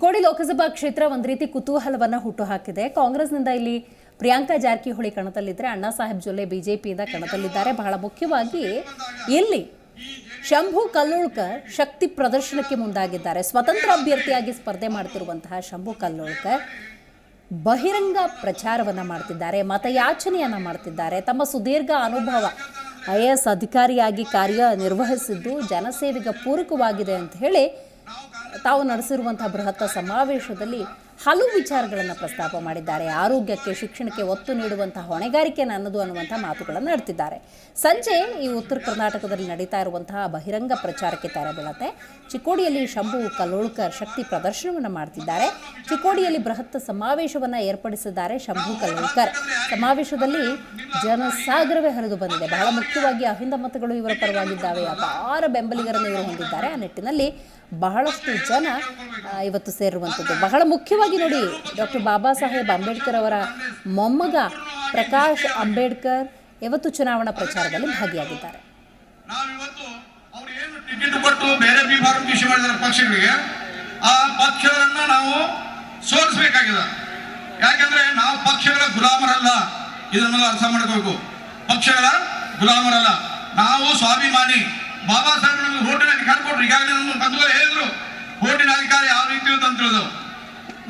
ಚಿಕ್ಕೋಡಿ ಲೋಕಸಭಾ ಕ್ಷೇತ್ರ ಒಂದು ರೀತಿ ಕುತೂಹಲವನ್ನ ಹುಟ್ಟುಹಾಕಿದೆ. ಕಾಂಗ್ರೆಸ್ನಿಂದ ಇಲ್ಲಿ ಪ್ರಿಯಾಂಕಾ ಜಾರಕಿಹೊಳಿ ಕಣದಲ್ಲಿದ್ದರೆ ಅಣ್ಣಾ ಸಾಹೇಬ್ ಜೊಲ್ಲೆ ಬಿಜೆಪಿಯಿಂದ ಕಣದಲ್ಲಿದ್ದಾರೆ. ಬಹಳ ಮುಖ್ಯವಾಗಿ ಇಲ್ಲಿ ಶಂಭು ಕಲ್ಲೋಳ್ಕರ್ ಶಕ್ತಿ ಪ್ರದರ್ಶನಕ್ಕೆ ಮುಂದಾಗಿದ್ದಾರೆ. ಸ್ವತಂತ್ರ ಅಭ್ಯರ್ಥಿಯಾಗಿ ಸ್ಪರ್ಧೆ ಮಾಡ್ತಿರುವಂತಹ ಶಂಭು ಕಲ್ಲೋಳ್ಕರ್ ಬಹಿರಂಗ ಪ್ರಚಾರವನ್ನ ಮಾಡ್ತಿದ್ದಾರೆ, ಮತಯಾಚನೆಯನ್ನ ಮಾಡ್ತಿದ್ದಾರೆ. ತಮ್ಮ ಸುದೀರ್ಘ ಅನುಭವ ಐ ಎ ಎಸ್ ಅಧಿಕಾರಿಯಾಗಿ ಕಾರ್ಯನಿರ್ವಹಿಸಿದ್ದು ಜನಸೇವೆಗೆ ಪೂರಕವಾಗಿದೆ ಅಂತ ಹೇಳಿ ತಾವು ನಡೆಸಿರುವಂತಹ ಬೃಹತ್ ಸಮಾವೇಶದಲ್ಲಿ ಹಲವು ವಿಚಾರಗಳನ್ನು ಪ್ರಸ್ತಾಪ ಮಾಡಿದ್ದಾರೆ. ಆರೋಗ್ಯಕ್ಕೆ, ಶಿಕ್ಷಣಕ್ಕೆ ಒತ್ತು ನೀಡುವಂತಹ ಹೊಣೆಗಾರಿಕೆ ನನ್ನದು ಅನ್ನುವಂಥ ಮಾತುಗಳನ್ನು ನಡೆತಿದ್ದಾರೆ. ಸಂಜೆ ಈ ಉತ್ತರ ಕರ್ನಾಟಕದಲ್ಲಿ ನಡೀತಾ ಇರುವಂತಹ ಬಹಿರಂಗ ಪ್ರಚಾರಕ್ಕೆ ತೆರೆ ಬೀಳತ್ತೆ. ಚಿಕ್ಕೋಡಿಯಲ್ಲಿ ಶಂಭು ಕಲ್ಲೋಳ್ಕರ್ ಶಕ್ತಿ ಪ್ರದರ್ಶನವನ್ನು ಮಾಡ್ತಿದ್ದಾರೆ. ಚಿಕ್ಕೋಡಿಯಲ್ಲಿ ಬೃಹತ್ ಸಮಾವೇಶವನ್ನು ಏರ್ಪಡಿಸಿದ್ದಾರೆ ಶಂಭು ಕಲ್ಲೋಳ್ಕರ್. ಸಮಾವೇಶದಲ್ಲಿ ಜನಸಾಗರವೇ ಹರಿದು ಬಂದಿದೆ. ಬಹಳ ಮುಖ್ಯವಾಗಿ ಅಹಿಂದ ಮತಗಳು ಇವರ ಪರವಾಗಿದ್ದಾವೆ. ಅಪಾರ ಬೆಂಬಲಿಗರನ್ನು ಇವರು ಹೊಂದಿದ್ದಾರೆ. ಆ ನಿಟ್ಟಿನಲ್ಲಿ ಬಹಳಷ್ಟು ಜನ ಇವತ್ತು ಸೇರುವಂಥದ್ದು. ಬಹಳ ಮುಖ್ಯವಾಗಿ ನೋಡಿ, ಡಾಕ್ಟರ್ ಬಾಬಾ ಸಾಹೇಬ್ ಅಂಬೇಡ್ಕರ್ ಅವರ ಮೊಮ್ಮಗ ಪ್ರಕಾಶ್ ಅಂಬೇಡ್ಕರ್ ಇವತ್ತು ಚುನಾವಣಾ ಪ್ರಚಾರದಲ್ಲಿ ಭಾಗಿಯಾಗಿದ್ದಾರೆ. ಟಿಕೆಟ್ ಕೊಟ್ಟು ಬೇರೆ ಪಕ್ಷಗಳಿಗೆ ಆ ಪಕ್ಷಗಳನ್ನ ನಾವು ಸೋಲಿಸಬೇಕಾಗಿದೆ. ಯಾಕಂದ್ರೆ ನಾವು ಪಕ್ಷಗಳ ಗುಲಾಮರಲ್ಲ. ಇದನ್ನ ಅರ್ಥ ಮಾಡ್ಕೋಬೇಕು. ಪಕ್ಷಗಳ ಗುಲಾಮರಲ್ಲ. ನಾವು ಸ್ವಾಭಿಮಾನಿ. ಬಾಬಾ ಸಾಹೇಬ್ ನಮಗೆ ಓಟಿನ ಅಧಿಕಾರ ಈಗಾಗಲೇ ನಮ್ಮ ಓಟಿನ ಅಧಿಕಾರ ಯಾವ ರೀತಿ ಅಂತ ತಿಳಿದು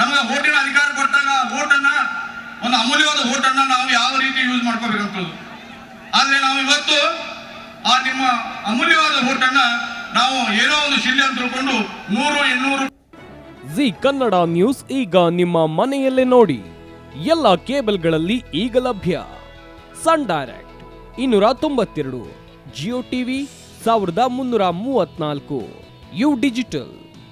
ನಮಗೆ ಓಟಿನ ಅಧಿಕಾರ ಕೊಟ್ಟಾಗ ಓಟನ್ನ ಒಂದು ಅಮೂಲ್ಯವಾದ ಓಟನ್ನ ನಾವು ಯಾವ ರೀತಿ ಯೂಸ್ ಮಾಡ್ಕೋಬೇಕಂತದ್ದು ಆದ್ರೆ ನಾವು ಇವತ್ತು ಆ ನಿಮ್ಮ ಅಮೂಲ್ಯವಾದ ಓಟನ್ನ ನಾವು ಏನೋ ಒಂದು ಶಿಲ್ಯ ಅಂತ ತಿಳ್ಕೊಂಡು ನೂರು, ಇನ್ನೂರು ಜಿ ಕನ್ನಡ ನ್ಯೂಸ್ ಈಗ ನಿಮ್ಮ ಮನೆಯಲ್ಲೇ ನೋಡಿ. ಎಲ್ಲ ಕೇಬಲ್ಗಳಲ್ಲಿ ಈಗ ಲಭ್ಯ. ಸನ್ ಡೈರೆಕ್ಟ್ ಇನ್ನೂರ ತೊಂಬತ್ತೆರಡು, ಜಿಯೋ ಟಿವಿ ಸಾವಿರದ ಮುನ್ನೂರ ಮೂವತ್ನಾಲ್ಕು ಯು ಡಿಜಿಟಲ್.